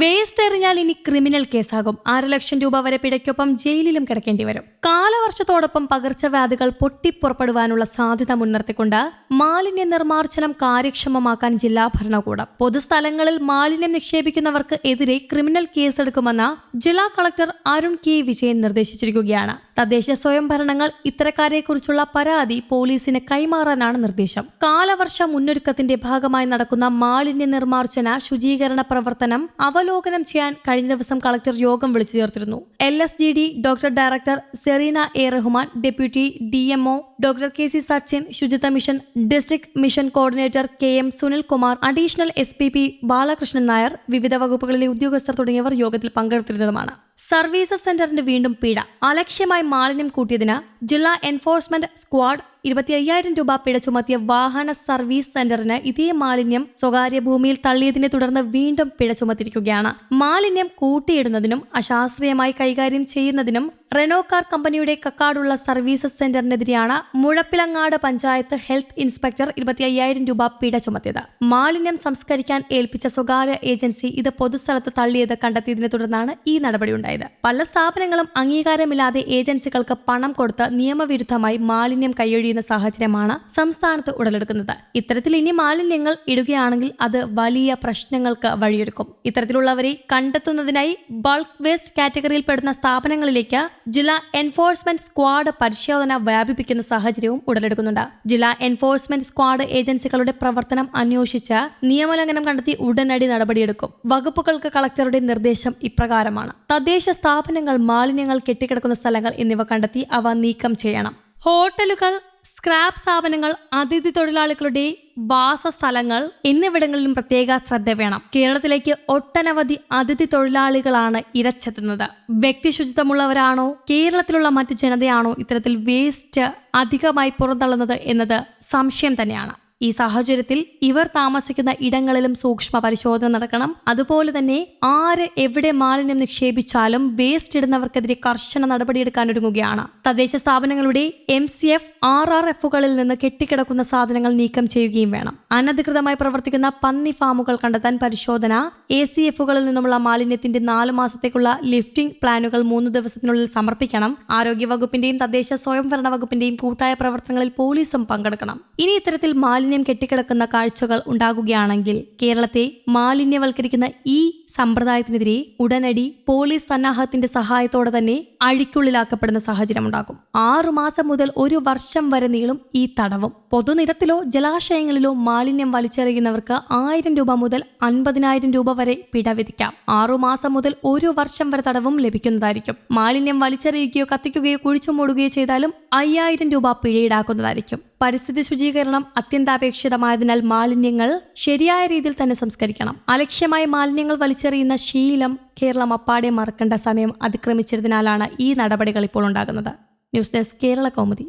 Waste എറിഞ്ഞാൽ ഇനി criminal കേസാകും. ആറ് ലക്ഷം രൂപ വരെ പിഴയ്ക്കൊപ്പം ജയിലിലും കിടക്കേണ്ടി വരും. കാലവർഷത്തോടൊപ്പം പകർച്ചവ്യാധികൾ പൊട്ടിപ്പുറപ്പെടുവാനുള്ള സാധ്യത മുൻനിർത്തിക്കൊണ്ട് മാലിന്യ നിർമ്മാർജനം കാര്യക്ഷമമാക്കാൻ ജില്ലാ ഭരണകൂടം. പൊതുസ്ഥലങ്ങളിൽ മാലിന്യം നിക്ഷേപിക്കുന്നവർക്ക് എതിരെ ക്രിമിനൽ കേസെടുക്കുമെന്ന് ജില്ലാ കളക്ടർ അരുൺ കെ വിജയൻ നിർദ്ദേശിച്ചിരിക്കുകയാണ്. തദ്ദേശ സ്വയംഭരണങ്ങൾ ഇത്തരക്കാരെക്കുറിച്ചുള്ള പരാതി പോലീസിന് കൈമാറാനാണ് നിർദ്ദേശം. കാലവർഷ മുന്നൊരുക്കത്തിന്റെ ഭാഗമായി നടക്കുന്ന മാലിന്യ നിർമ്മാർജന ശുചീകരണ പ്രവർത്തനം അവലോകനം ചെയ്യാൻ കഴിഞ്ഞ ദിവസം കളക്ടർ യോഗം വിളിച്ചു ചേർത്തിരുന്നു. L S G D doctor director Sereena A Rahman deputy D doctor K C Sachin Suchitwa mission district mission coordinator K M Sunilkumar additional S P P Balakrishnan Nair വിവിധ വകുപ്പുകളിലെ ഉദ്യോഗസ്ഥർ തുടങ്ങിയവർ യോഗത്തിൽ പങ്കെടുത്തിരുന്നതുമാണ്. സർവീസസ് സെന്ററിന് വീണ്ടും പിഴ. അലക്ഷ്യമായി മാലിന്യം കൂട്ടിയതിന് ജില്ലാ എൻഫോഴ്സ്മെന്റ് സ്ക്വാഡ് ഇരുപത്തി അയ്യായിരം രൂപ പിഴ ചുമത്തിയ വാഹന സർവീസ് സെന്ററിന് ഇതേ മാലിന്യം സ്വകാര്യ ഭൂമിയിൽ തള്ളിയതിനെ തുടർന്ന് വീണ്ടും പിഴ ചുമത്തിരിക്കുകയാണ് മാലിന്യം കൂട്ടിയിടുന്നതിനും അശാസ്ത്രീയമായി കൈകാര്യം ചെയ്യുന്നതിനും റെനോ കാർ കമ്പനിയുടെ കക്കാടുള്ള സർവീസസ് സെന്ററിനെതിരെയാണ് മുഴപ്പിലങ്ങാട് പഞ്ചായത്ത് ഹെൽത്ത് ഇൻസ്പെക്ടർ ഇരുപത്തി അയ്യായിരം രൂപ പിഴ ചുമത്തിയത്. മാലിന്യം സംസ്കരിക്കാൻ ഏൽപ്പിച്ച സ്വകാര്യ ഏജൻസി ഇത് പൊതുസ്ഥലത്ത് തള്ളിയത് കണ്ടെത്തിയതിനെ തുടർന്നാണ് ഈ നടപടിയുണ്ടായത്. പല സ്ഥാപനങ്ങളും അംഗീകാരമില്ലാതെ ഏജൻസികൾക്ക് പണം കൊടുത്ത് നിയമവിരുദ്ധമായി മാലിന്യം കൈയൊഴിയുന്ന സാഹചര്യമാണ് സംസ്ഥാനത്ത് ഉടലെടുക്കുന്നത്. ഇത്തരത്തിൽ ഇനി മാലിന്യങ്ങൾ ഇടുകയാണെങ്കിൽ അത് വലിയ പ്രശ്നങ്ങൾക്ക് വഴിയൊരുക്കും. ഇത്തരത്തിലുള്ളവരെ കണ്ടെത്തുന്നതിനായി ബൾക്ക് വേസ്റ്റ് കാറ്റഗറിയിൽപ്പെടുന്ന സ്ഥാപനങ്ങളിലേക്ക് ജില്ലാ എൻഫോഴ്സ്മെന്റ് സ്ക്വാഡ് പരിശോധന വ്യാപിപ്പിക്കുന്ന സാഹചര്യവും ഉടലെടുക്കുന്നുണ്ട്. ജില്ലാ എൻഫോഴ്സ്മെന്റ് സ്ക്വാഡ് ഏജൻസികളുടെ പ്രവർത്തനം അന്വേഷിച്ച് നിയമലംഘനം കണ്ടെത്തി ഉടനടി നടപടിയെടുക്കും. വകുപ്പുകൾക്ക് കളക്ടറുടെ നിർദ്ദേശം ഇപ്രകാരമാണ്. തദ്ദേശ സ്ഥാപനങ്ങൾ മാലിന്യങ്ങൾ കെട്ടിക്കിടക്കുന്ന സ്ഥലങ്ങൾ എന്നിവ കണ്ടെത്തി അവ നീക്കം ചെയ്യണം. ഹോട്ടലുകൾ സ്ക്രാപ്പ് സ്ഥാപനങ്ങൾ അതിഥി തൊഴിലാളികളുടെ വാസസ്ഥലങ്ങൾ എന്നിവിടങ്ങളിലും പ്രത്യേക ശ്രദ്ധ വേണം. കേരളത്തിലേക്ക് ഒട്ടനവധി അതിഥി തൊഴിലാളികളാണ് ഇരച്ചെത്തുന്നത്. വ്യക്തി ശുചിത്വമുള്ളവരാണോ കേരളത്തിലുള്ള മറ്റു ജനതയാണോ ഇത്തരത്തിൽ വേസ്റ്റ് അധികമായി പുറന്തള്ളുന്നത് എന്നത് സംശയം തന്നെയാണ്. ഈ സാഹചര്യത്തിൽ ഇവർ താമസിക്കുന്ന ഇടങ്ങളിലും സൂക്ഷ്മ പരിശോധന നടക്കണം. അതുപോലെ തന്നെ ആര് എവിടെ മാലിന്യം നിക്ഷേപിച്ചാലും വേസ്റ്റ് ഇടുന്നവർക്കെതിരെ കർശന നടപടിയെടുക്കാൻ ഒരുങ്ങുകയാണ്. തദ്ദേശ സ്ഥാപനങ്ങളുടെ M C F R R എഫുകളിൽ നിന്ന് കെട്ടിക്കിടക്കുന്ന സാധനങ്ങൾ നീക്കം ചെയ്യുകയും വേണം. അനധികൃതമായി പ്രവർത്തിക്കുന്ന പന്നി ഫാമുകൾ കണ്ടെത്താൻ പരിശോധന എ സി എഫുകളിൽ നിന്നുമുള്ള മാലിന്യത്തിന്റെ നാല് മാസത്തേക്കുള്ള ലിഫ്റ്റിംഗ് പ്ലാനുകൾ മൂന്ന് ദിവസത്തിനുള്ളിൽ സമർപ്പിക്കണം. ആരോഗ്യ വകുപ്പിന്റെയും തദ്ദേശ സ്വയംഭരണ വകുപ്പിന്റെയും കൂട്ടായ പ്രവർത്തനങ്ങളിൽ പോലീസും പങ്കെടുക്കണം. ഇനി ഇത്തരത്തിൽ മാലിന്യം കെട്ടിക്കിടക്കുന്ന കാഴ്ചകൾ ഉണ്ടാകുകയാണെങ്കിൽ കേരളത്തെ മാലിന്യവൽക്കരിക്കുന്ന ഈ സമ്പ്രദായത്തിനെതിരെ ഉടനടി പോലീസ് സന്നാഹത്തിന്റെ സഹായത്തോടെ തന്നെ അഴിക്കുള്ളിലാക്കപ്പെടുന്ന സാഹചര്യം ഉണ്ടാകും. ആറുമാസം മുതൽ ഒരു വർഷം വരെ നീളും ഈ തടവും. പൊതുനിരത്തിലോ ജലാശയങ്ങളിലോ മാലിന്യം വലിച്ചെറിയുന്നവർക്ക് ആയിരം രൂപ മുതൽ അൻപതിനായിരം രൂപ വരെ പിഴ വിധിക്കാം. ആറുമാസം മുതൽ ഒരു വർഷം വരെ തടവും ലഭിക്കുന്നതായിരിക്കും. മാലിന്യം വലിച്ചെറിയുകയോ കത്തിക്കുകയോ കുഴിച്ചു മൂടുകയോ ചെയ്താലും അയ്യായിരം രൂപ പിഴ ഈടാക്കുന്നതായിരിക്കും. പരിസ്ഥിതി ശുചീകരണം അത്യന്താപേക്ഷിതമായതിനാൽ മാലിന്യങ്ങൾ ശരിയായ രീതിയിൽ തന്നെ സംസ്കരിക്കണം. അലക്ഷ്യമായി മാലിന്യങ്ങൾ വലിച്ചെറിയുന്ന ശീലം കേരളം അപ്പാടെ മറക്കേണ്ട സമയം അതിക്രമിച്ചതിനാലാണ് ഈ നടപടികൾ ഇപ്പോൾ ഉണ്ടാകുന്നത്. News desk Kerala Kaumudi.